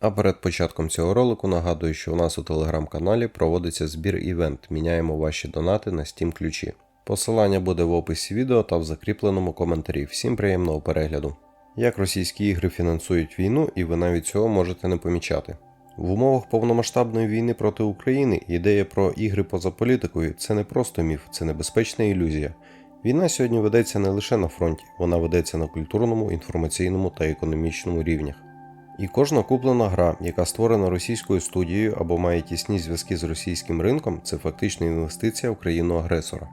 А перед початком цього ролику нагадую, що у нас у телеграм-каналі проводиться збір івент. Міняємо ваші донати на Steam ключі. Посилання буде в описі відео та в закріпленому коментарі. Всім приємного перегляду. Як російські ігри фінансують війну, і ви навіть цього можете не помічати. В умовах повномасштабної війни проти України ідея про ігри поза політикою це не просто міф, це небезпечна ілюзія. Війна сьогодні ведеться не лише на фронті, вона ведеться на культурному, інформаційному та економічному рівнях. І кожна куплена гра, яка створена російською студією або має тісні зв'язки з російським ринком, це фактично інвестиція в країну-агресора.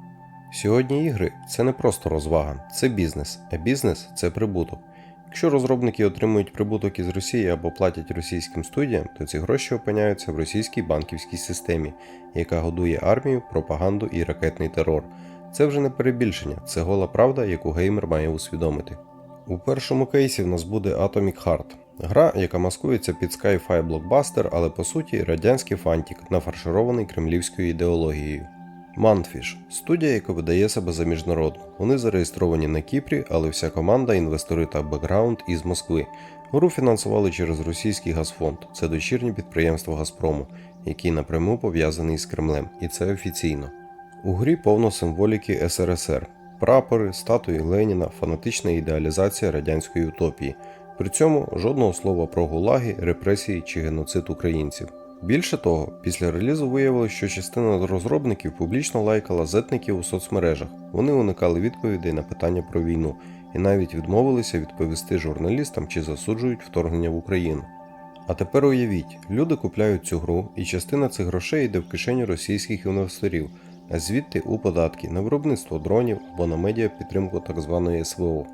Сьогодні ігри це не просто розвага, це бізнес, а бізнес це прибуток. Якщо розробники отримують прибуток із Росії або платять російським студіям, то ці гроші опиняються в російській банківській системі, яка годує армію, пропаганду і ракетний терор. Це вже не перебільшення, це гола правда, яку геймер має усвідомити. У першому кейсі в нас буде Atomic Heart. Гра, яка маскується під Sci-Fi блокбастер, але по суті радянський фантік, нафарширований кремлівською ідеологією. Manfish – студія, яка видає себе за міжнародну. Вони зареєстровані на Кіпрі, але вся команда, інвестори та бекграунд із Москви. Гру фінансували через російський Газфонд. Це дочірнє підприємство Газпрому, який напряму пов'язаний з Кремлем, і це офіційно. У грі повно символіки СРСР, прапори, статуї Леніна, фанатична ідеалізація радянської утопії. При цьому жодного слова про гулаги, репресії чи геноцид українців. Більше того, після релізу виявилось, що частина розробників публічно лайкала зетників у соцмережах. Вони уникали відповідей на питання про війну і навіть відмовилися відповісти журналістам чи засуджують вторгнення в Україну. А тепер уявіть, люди купляють цю гру, і частина цих грошей йде в кишені російських інвесторів, а звідти у податки на виробництво дронів або на медіа підтримку так званої СВО.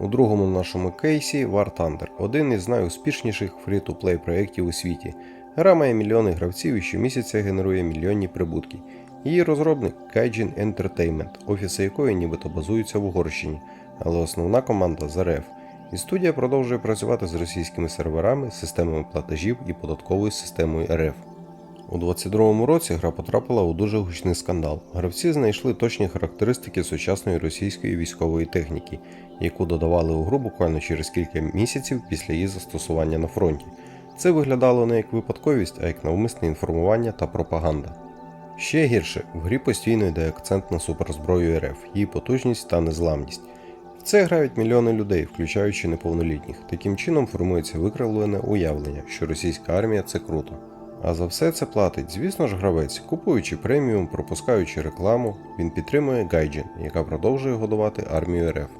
У другому нашому кейсі War Thunder – один із найуспішніших фрі-то-плей проєктів у світі. Гра має мільйони гравців і щомісяця генерує мільйонні прибутки. Її розробник Gaijin Entertainment, офіси якої нібито базуються в Угорщині, але основна команда з РФ. І студія продовжує працювати з російськими серверами, системами платежів і податковою системою РФ. У 22-му році гра потрапила у дуже гучний скандал. Гравці знайшли точні характеристики сучасної російської військової техніки, яку додавали у гру буквально через кілька місяців після її застосування на фронті. Це виглядало не як випадковість, а як навмисне інформування та пропаганда. Ще гірше, в грі постійно йде акцент на суперзброю РФ, її потужність та незламність. В це грають мільйони людей, включаючи неповнолітніх. Таким чином формується викривлене уявлення, що російська армія це круто. А за все це платить, звісно ж, гравець, купуючи преміум, пропускаючи рекламу, він підтримує Гайджин, яка продовжує годувати армію РФ.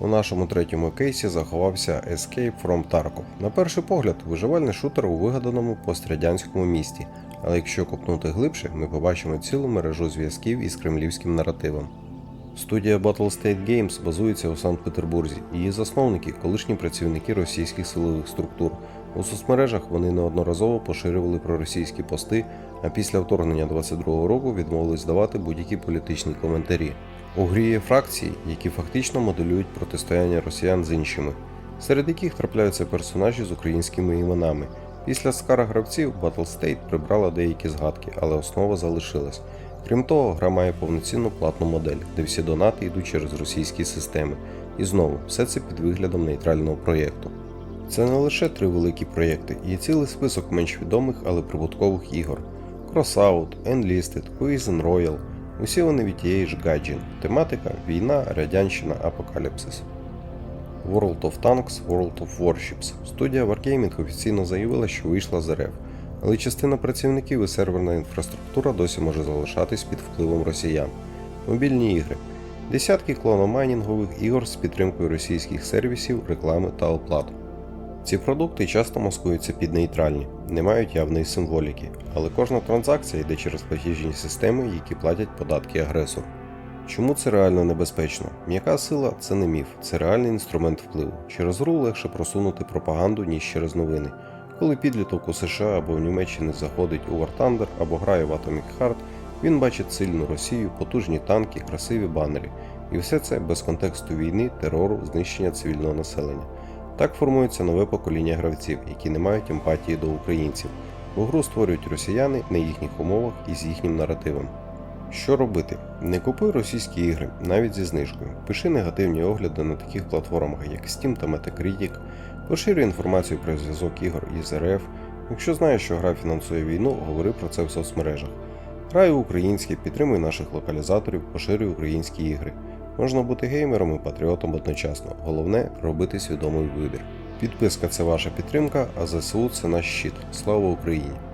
У нашому третьому кейсі заховався Escape from Tarkov. На перший погляд, виживальний шутер у вигаданому пострадянському місті, але якщо копнути глибше, ми побачимо цілу мережу зв'язків із кремлівським наративом. Студія Battlestate Games базується у Санкт-Петербурзі. Її засновники колишні працівники російських силових структур. У соцмережах вони неодноразово поширювали проросійські пости, а після вторгнення 22-го року відмовились давати будь-які політичні коментарі. У грі є фракції, які фактично моделюють протистояння росіян з іншими, серед яких трапляються персонажі з українськими іменами. Після скара гравців Battlestate прибрала деякі згадки, але основа залишилась. Крім того, гра має повноцінну платну модель, де всі донати йдуть через російські системи. І знову, все це під виглядом нейтрального проєкту. Це не лише три великі проєкти, є цілий список менш відомих, але прибуткових ігор: Crossout, Enlisted, Poison Royal. Усі вони від тієї ж Gaijin. Тематика війна, радянщина, апокаліпсис. World of Tanks, World of Warships. Студія Wargaming офіційно заявила, що вийшла з РФ, але частина працівників і серверна інфраструктура досі може залишатись під впливом росіян. Мобільні ігри. Десятки клономайнінгових ігор з підтримкою російських сервісів, реклами та оплат. Ці продукти часто маскуються під нейтральні, не мають явної символіки, але кожна транзакція йде через платіжні системи, які платять податки агресору. Чому це реально небезпечно? М'яка сила це не міф, це реальний інструмент впливу. Через гру легше просунути пропаганду, ніж через новини. Коли підліток у США або в Німеччині заходить у War Thunder або грає в Atomic Heart, він бачить сильну Росію, потужні танки, красиві банери. І все це без контексту війни, терору, знищення цивільного населення. Так формується нове покоління гравців, які не мають емпатії до українців, бо гру створюють росіяни на їхніх умовах і з їхнім наративом. Що робити? Не купуй російські ігри, навіть зі знижкою. Пиши негативні огляди на таких платформах, як Steam та Metacritic. Поширюй інформацію про зв'язок ігор із РФ. Якщо знаєш, що гра фінансує війну, говори про це в соцмережах. Грай українське, підтримуй наших локалізаторів, поширюй українські ігри. Можна бути геймером і патріотом одночасно. Головне робити свідомий вибір. Підписка це ваша підтримка, а ЗСУ це наш щит. Слава Україні!